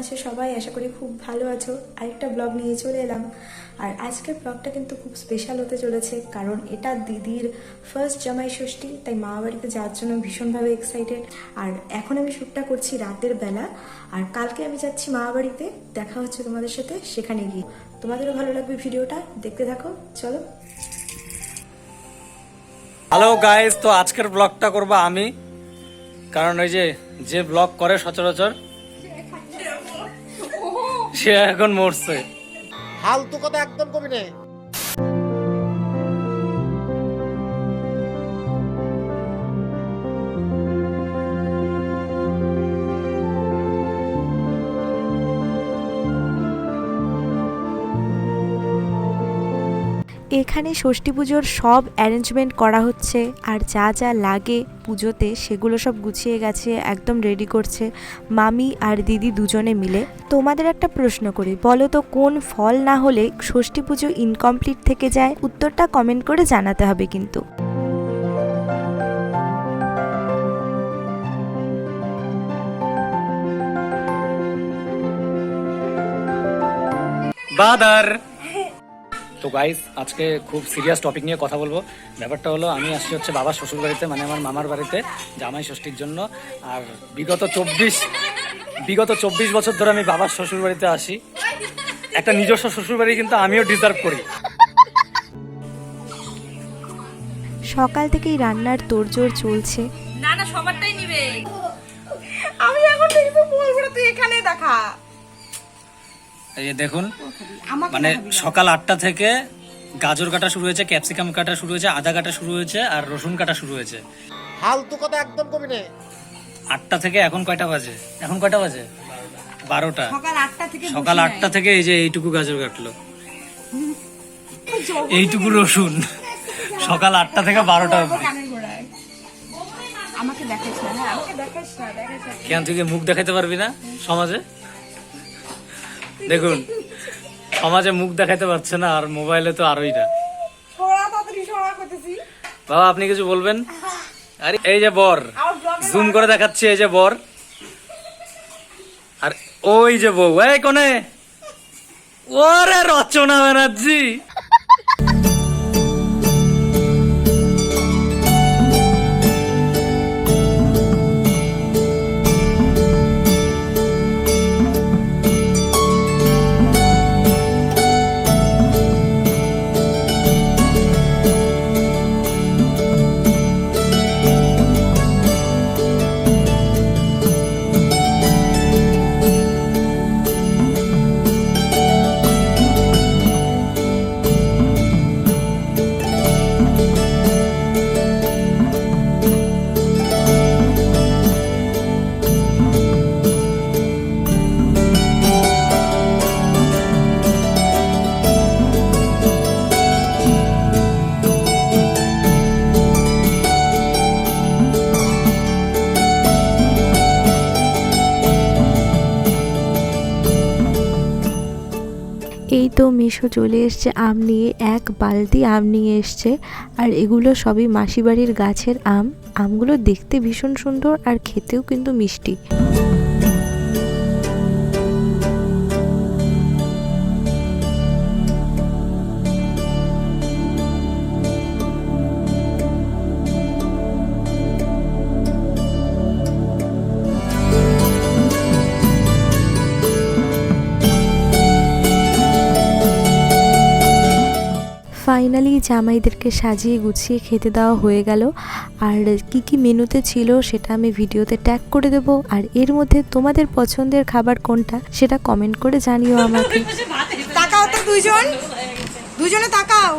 আছো? সবাই আশা করি খুব ভালো আছো। আরেকটা ব্লগ নিয়ে চলে এলাম। আর আজকের ব্লগটা কিন্তু খুব স্পেশাল হতে চলেছে, কারণ এটা দিদির ফার্স্ট জামাই ষষ্ঠী, তাই মা বাড়িতে যাওয়ার জন্য ভীষণভাবে এক্সাইটেড আর এখন আমি শ্যুটটা করছি রাতের বেলা। আর কালকে আমি যাচ্ছি মা বাড়িতে দেখা হচ্ছে তোমাদের সাথে সেখানে গিয়ে। তোমাদেরও ভালো লাগবে ভিডিওটা, দেখতে থাকো, চলো। হ্যালো গাইস তো আজকের ব্লগটা করব আমি। কারণ ওই যে যে ব্লগ করে সচরাচর সে এখন মরছে। ফালতু কথা একদম কবি নে। এখানে ষষ্ঠী পুজোর সব অ্যারেঞ্জমেন্ট করা হচ্ছে আর যা যা লাগে পুজোতে সেগুলো সব গুছিয়ে গেছে একদম রেডি করছে মামি আর দিদি দুজনে মিলে। তোমাদের একটা প্রশ্ন করি, বলো তো কোন ফল না হলে ষষ্ঠী পুজো ইনকমপ্লিট থেকে যায়? উত্তরটা কমেন্ট করে জানাতে হবে কিন্তু। বাদার। তো গাইস আজকে খুব সিরিয়াস টপিক নিয়ে কথা বলব। ব্যাপারটা হলো আমি আসছি হচ্ছে বাবার শ্বশুর বাড়িতে মানে আমার মামার বাড়িতে জামাই ষষ্ঠীর জন্য। আর বিগত চব্বিশ বিগত চব্বিশ বছর ধরে আমি বাবার শ্বশুর বাড়িতে আসি। একটা নিজস্ব শ্বশুর বাড়ি কিন্তু আমিও ডিজার্ভ করি। সকাল থেকেই রান্নার তোড়জোড় চলছে। না না সবারটাই নিবে। আমি এখন দেখব বলব না তুই এখানে দেখা। এই দেখুন মানে সকাল আটটা থেকে গাজর কাটা শুরু হয়েছে ক্যাপসিকাম কাটা শুরু হয়েছে আদা কাটা শুরু হয়েছে আর রসুন কাটা শুরু হয়েছে। কথা একদম আটটা থেকে এখন কয়টা বাজে? এখন কয়টা বাজে? বারোটা। সকাল আটটা থেকে সকাল আটটা থেকে এই যে এইটুকু গাজর কাটলো। এইটুকু রসুন। সকাল আটটা থেকে বারোটা হ্যাঁ কেন তুই মুখ দেখাতে পারবি না সমাজে? দেখুন সমাজে মুখ দেখাইতে পারছে না আর মোবাইলে তো আরোই না বাবা আপনি কিছু বলবেন? আরে এই যে বর জুম করে দেখাচ্ছি এই যে বর। আর ওই যে বউ এই কোনে? ওরে রচনা ব্যানার্জি। এই তো মিশো চলে এসছে, আম নিয়ে, এক বালতি আম নিয়ে এসছে। আর এগুলো সবই মাসি বাড়ির গাছের আম। আমগুলো দেখতে ভীষণ সুন্দর আর খেতেও কিন্তু মিষ্টি। ফাইনালি জামাইদেরকে সাজিয়ে গুছিয়ে খেতে দেওয়া হয়ে গেল। আর কি কি মেনুতে ছিল সেটা আমি ভিডিওতে ট্যাগ করে দেবো। আর এর মধ্যে তোমাদের পছন্দের খাবার কোনটা সেটা কমেন্ট করে জানিও আমাকে। তাকাও তো দুইজন। দুজনে তাকাও।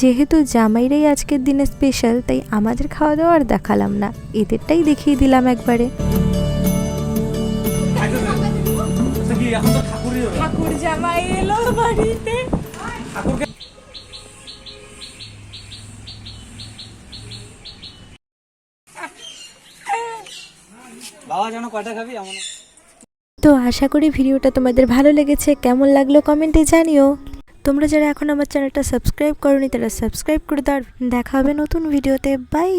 যেহেতু জামাইরাই আজকের দিনে স্পেশাল তাই আমাদের খাওয়া দাওয়া আর দেখালাম না। এদেরটাই দেখিয়ে দিলাম একবারে। ঠাকুর জামাই এলো বাড়িতে। বাবা কয়টা খাবি? তো আশা করি ভিডিওটা তোমাদের ভালো লেগেছে। কেমন লাগল কমেন্টে জানিও। তোমরা যারা এখন আমার চ্যানেলটা সাবস্ক্রাইব করনি, তারা সাবস্ক্রাইব করে দাও। দেখা হবে নতুন ভিডিওতে। বাই।